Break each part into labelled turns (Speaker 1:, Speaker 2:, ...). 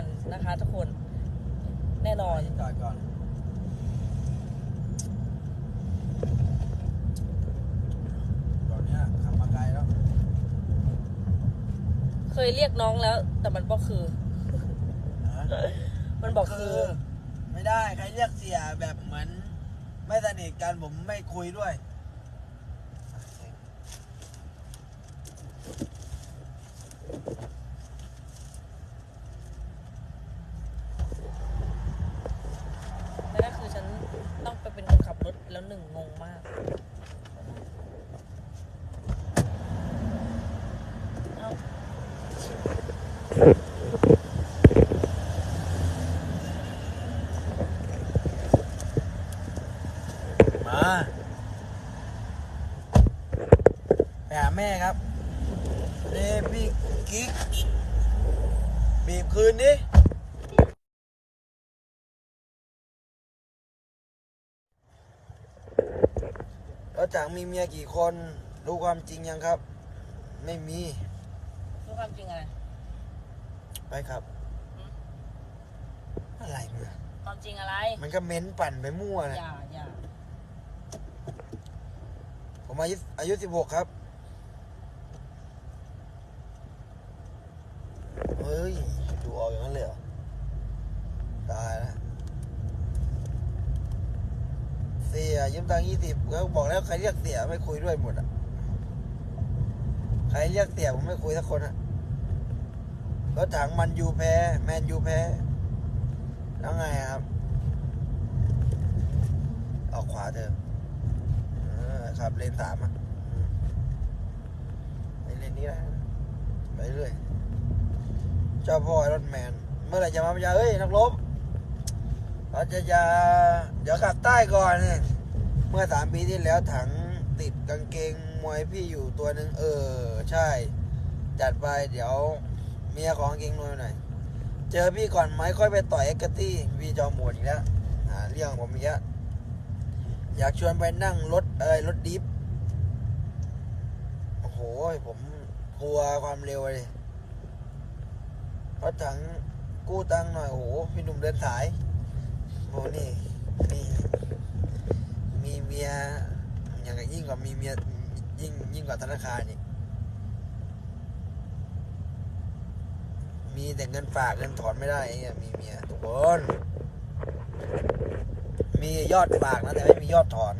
Speaker 1: อนนะคะทุกคนแน่นอน
Speaker 2: จอดก่อน ตอนเนี้ยขับมาไกลแล้ว
Speaker 1: เคยเรียกน้องแล้ว แต่มันบอกคือ
Speaker 2: นะ
Speaker 1: มันบอกคือ
Speaker 2: ไม่ได้ ใครเรียกเสียแบบเหมือน ไม่สนิทกันผมไม่คุยด้วย
Speaker 1: แล้วก็คือฉันต้องไปเป็นคนขับรถแล้วหนึ่งงงมากเอ้า
Speaker 2: มา ไปหาแม่ครับเอ้พี่กิ๊กบีบคืนดิแล้วจังมีเมียกี่คนรู้ความจริงยังครับ ไม่มี
Speaker 1: รู้ความจริงอะไร
Speaker 2: ไปครับ อะไรเนี่ย
Speaker 1: ความจริงอะไร
Speaker 2: มันก็เม้นปั่นไปมั่ว
Speaker 1: อ
Speaker 2: นะ
Speaker 1: ย่าอย่า
Speaker 2: ผมอายุอายุสิบหกครับ เฮ้ย ดู อย่างนั้นเลยเหรอตายแล้วเสียยืมตังค์ยี่สิบแล้วบอกแล้วใครเรียกเสียไม่คุยด้วยหมดอะใครเรียกเสียผมไม่คุยสักคนอะรถถังมันยูแพ้ แมนยูแพ้แล้วไงครับออกขวาเถอะครับเลนสามอะไปเลนนี้แหละไปเรื่อย เจ้าพ่อไอรอนแมน เมื่อไหร่จะมาพยาเฮ้ยนักรบเราจะจะเดี๋ยวกลับใต้ก่อนเนี่ยเมื่อสามปีที่แล้วถังติดกางเกงมวยพี่อยู่ตัวหนึ่งเออ ใช่ จัดไปเดี๋ยวเมียของกางเกงมวยหน่อยเจอพี่ก่อนไหมค่อยไปต่อยเอ็กซ์ตี้พี่จอมหมวดอีกแล้วหาเรื่องผมอีกแล้วอยากชวนไปนั่งรถอะไรรถดิฟโอ้โหผมกลัวความเร็วเลย รถถังกู้ตังหน่อยโอ้พี่หนุ่มเดินสายโอ้นี่นี่มีเมียอย่างยิ่งกว่ามีเมียยิ่งยิ่งกว่าธนาคารนี่มีแต่เงินฝากเงินถอนไม่ได้เงี้ยมีเมียทุกคนมียอดฝากนะแต่ไม่มียอดถอน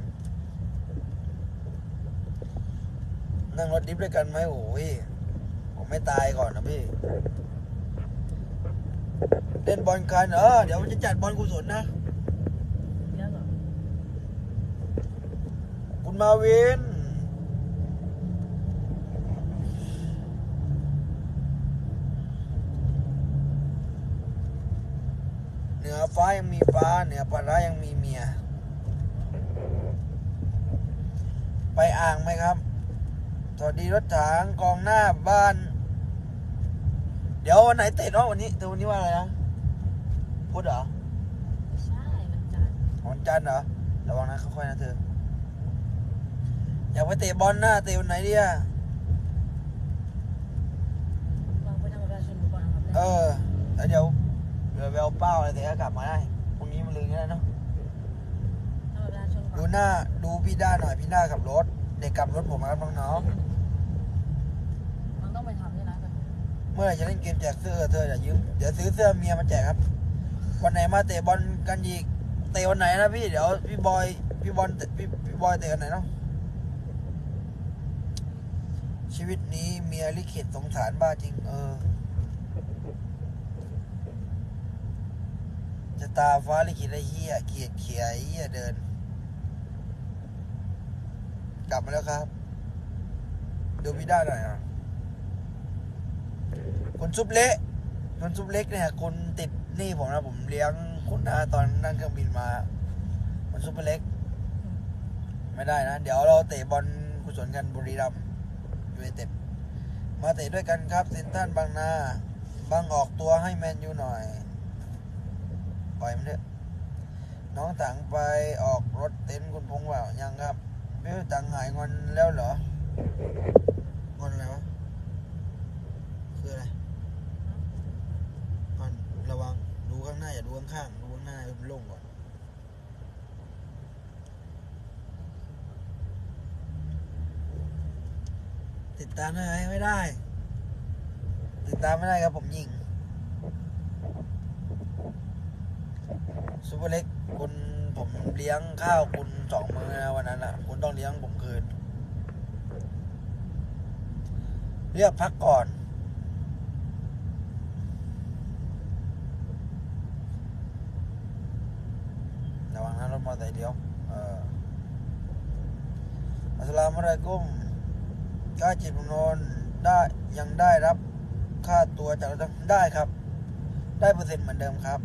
Speaker 2: นั่งรถดิฟด้วยกันไหมโอ้ยผมไม่ตายก่อนนะพี่ เล่นบอลกันเออเดี๋ยวจะจัดบอลกุศลนะ คุณมาวินเหนือฟ้ายังมีฟ้าเหนือปลาร้ายังมีเมีย ไปอ่างไหมครับ สวัสดีรถถังกองหน้าบ้าน เดี๋ยววันไหนเตะเนาะวันนี้เธอวันนี้ว่าอะไรนะพุธเหรอ
Speaker 1: ใช่มันจัด
Speaker 2: วันจันทร์เหรอระวังนะค่อยๆนะเธออยากไปเตะบอลนะเตะวันไหนดีอะ
Speaker 1: ลองไปทำประชาชนดูก่อนนะครับ
Speaker 2: เออแล้วเดี๋ยวเดี๋ยวไปเอาเป้าอะไรเตะก็กลับมาได้พรุ่งนี้มันลืมแล้วเนาะ
Speaker 1: ทำประชาชนก่
Speaker 2: ดู
Speaker 1: อน
Speaker 2: หน้าดูพี่ด้าหน่อยพี่ด้าขับรถเด็กกลับรถผมครับน้อง
Speaker 1: มันต้องไปทำด้วยนะแบบ
Speaker 2: ๆเมื่อไหร่จะเล่นเกมแจกเสื้อเธออย่ายืมเดี๋ยวซื้อเสื้อเมียมาแจกครับ วันไหนมาเตะบอลกันอีกเตะวันไหนนะพี่เดี๋ยวพี่บอยพี่บอลพี่พี่บอยเตะวันไหนเนาะชีวิตนี้เมียลิขิตสงสารบ้าจริง เออจะตาฟ้าลิขิตไอ้เหี้ยเกียดเขียไอ้เหี้ยเดิน กลับมาแล้วครับ ดูพี่ได้หน่อยอะ คุณซุปเละคุณซุปเล็กเนี่ยคุณติดหนี้ผมนะผมเลี้ยงคุณนะตอนนั่งเครื่องบินมา คุณซุปเล็ก ไม่ได้นะ เดี๋ยวเราเตะบอลกุศลกันบุรีรัมย์ยูไนเต็ดมาเตะด้วยกันครับเซนตันบางนาบางออกตัวให้แมนยูหน่อยปล่อยมันเถอะน้องถังไปออกรถเต็นคุณพงษ์ว่ายังครับพี่ตังหายงอนแล้วเหรองอนอะไรวะคืออะไรงอนระวัง อย่าดูข้างๆดูข้างหน้าให้มันโล่งก่อนติดตามได้ไหมไม่ได้ ติดตามไม่ได้ครับผมยิงซูเปอร์เล็กคุณผมเลี้ยงข้าวคุณสองมือนะวันนั้นอะ คุณต้องเลี้ยงผมคืน เรียกพักก่อน ระวังนะรถมอเตอร์ไซค์เดียวเอออัสลามุอะลัยกุมค่าจิตมนนได้ยังได้รับค่าตัวจากเราได้ครับ ได้เปอร์เซ็นต์เหมือนเดิมครับ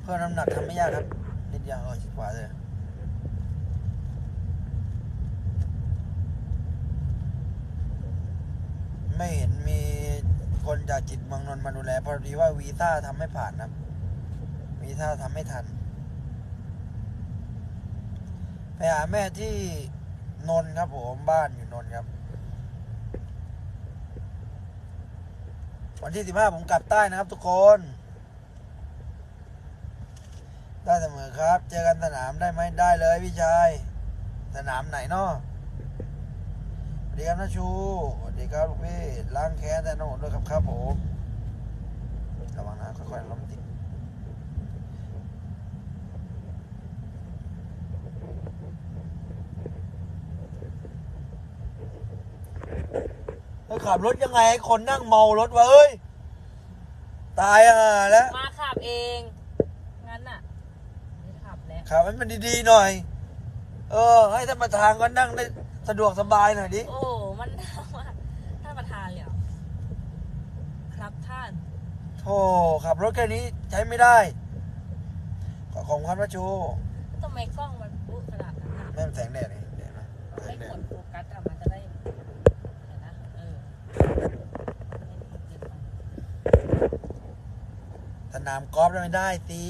Speaker 2: เพิ่มน้ำหนักทำไม่ยากครับนิดเดียวเออชิดขวาเลย ไม่เห็นมีคนจากจิตเมืองนนท์มาดูแลพอดีว่าวีซ่าทำไม่ผ่านนะวีซ่าทำไม่ทัน ไปหาแม่ที่นน์ครับผมบ้านอยู่นน์ครับ วันที่สิบห้าผมกลับใต้นะครับทุกคนได้เสมอครับ เจอกันสนามได้ไหมได้เลยพี่ชาย สนามไหนเนาะ วัสดีครับนาชูสวัสดีครับลูกพี่ล้างแค้นแต่น้องผมด้วยครับครับผมระวังนะค่อยๆล้มติดแล้วขับรถยังไงให้คนนั่งเมารถวะเฮ้ย ตายอะแล้ว
Speaker 1: มาขับเอง งั้นน่ะไม่ขับแล้ว
Speaker 2: ขับให้มันดีๆหน่อย เออ ให้ท่านประธานก็นั่งได้ สะดวกสบายหน่อยดิ
Speaker 1: โอ้ มันถามว่าท่านประธานเลยเหรอครับท่าน
Speaker 2: โธ่ขับรถแค่นี้ใช้ไม่ได้ ขอของครับนะชู
Speaker 1: ทำไมกล้องมันปุ๊ขนาดนั้นอะ
Speaker 2: แม่มันแสงแดดนี่เดี๋ยวนะแส
Speaker 1: ไม่
Speaker 2: งแด
Speaker 1: ก
Speaker 2: ด
Speaker 1: ดโฟกัสอะมันจะได้เห็นนะเออไม่ติดไป
Speaker 2: สนามกอล์ฟไม่ได้สิ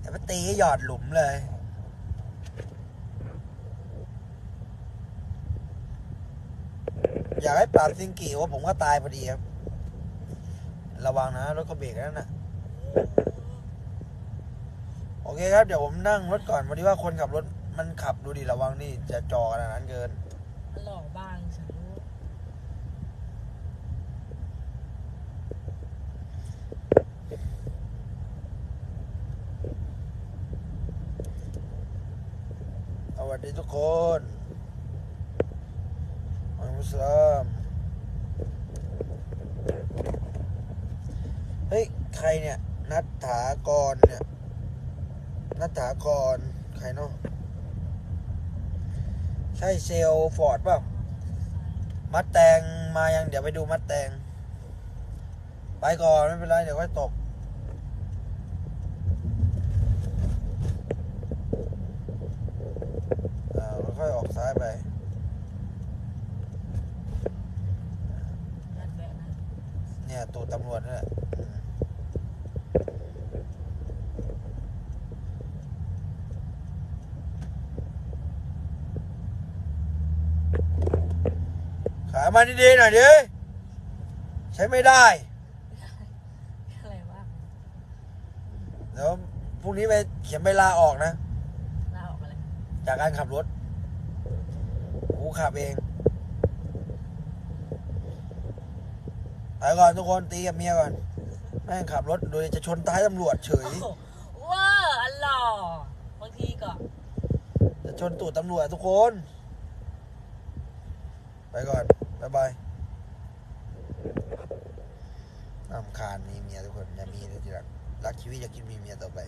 Speaker 2: แต่ว่าตีให้หยอดหลุมเลย อยากให้ปราบซิงกิว่าผมก็ตายพอดีครับ ระวังนะรถเขาเบรกแล้วนะโอเคครับ เดี๋ยวผมนั่งรถก่อนวันนี้ว่าคนขับรถมันขับดูดิระวังนี่จะจอขนาดนั้นเกิน
Speaker 1: หล่อบางฉันรู้
Speaker 2: สวัสดีทุกคน อัลมุสลามเฮ้ย ใครเนี่ย นัทถากรเนี่ย นัทถากร ใครเนาะ ใช่เซลฟอร์ดป่ามัดแตงมายัง เดี๋ยวไปดูมัดแตง ไปก่อน ไม่เป็นไร เดี๋ยวค่อยตกอ่าค่อยออกซ้ายไป
Speaker 1: นัดแวะนะ
Speaker 2: เนี่ย ตูดตำรวจนั่นแหละอืมขายมาดีๆหน่อยดิใช้ไม่ได้
Speaker 1: อะไรวะ
Speaker 2: เดี๋ยวพรุ่งนี้ไปเขียนใบลาออกนะ
Speaker 1: ลาออกอะไร
Speaker 2: จากการขับรถกูขับเอง ไปก่อนทุกคนตีกับเมียก่อน แม่งขับรถโดยจะชนท้ายตำรวจเฉย
Speaker 1: โอ้โหเว้าอันหล่อบางทีก็
Speaker 2: จะชนตูดตำรวจทุกคน ไปก่อน บ๊ายบายนำคาญมีเมียทุกคนอย่ามีเลยทีหลังรักชีวิตอยากกินมีเมียต่อไป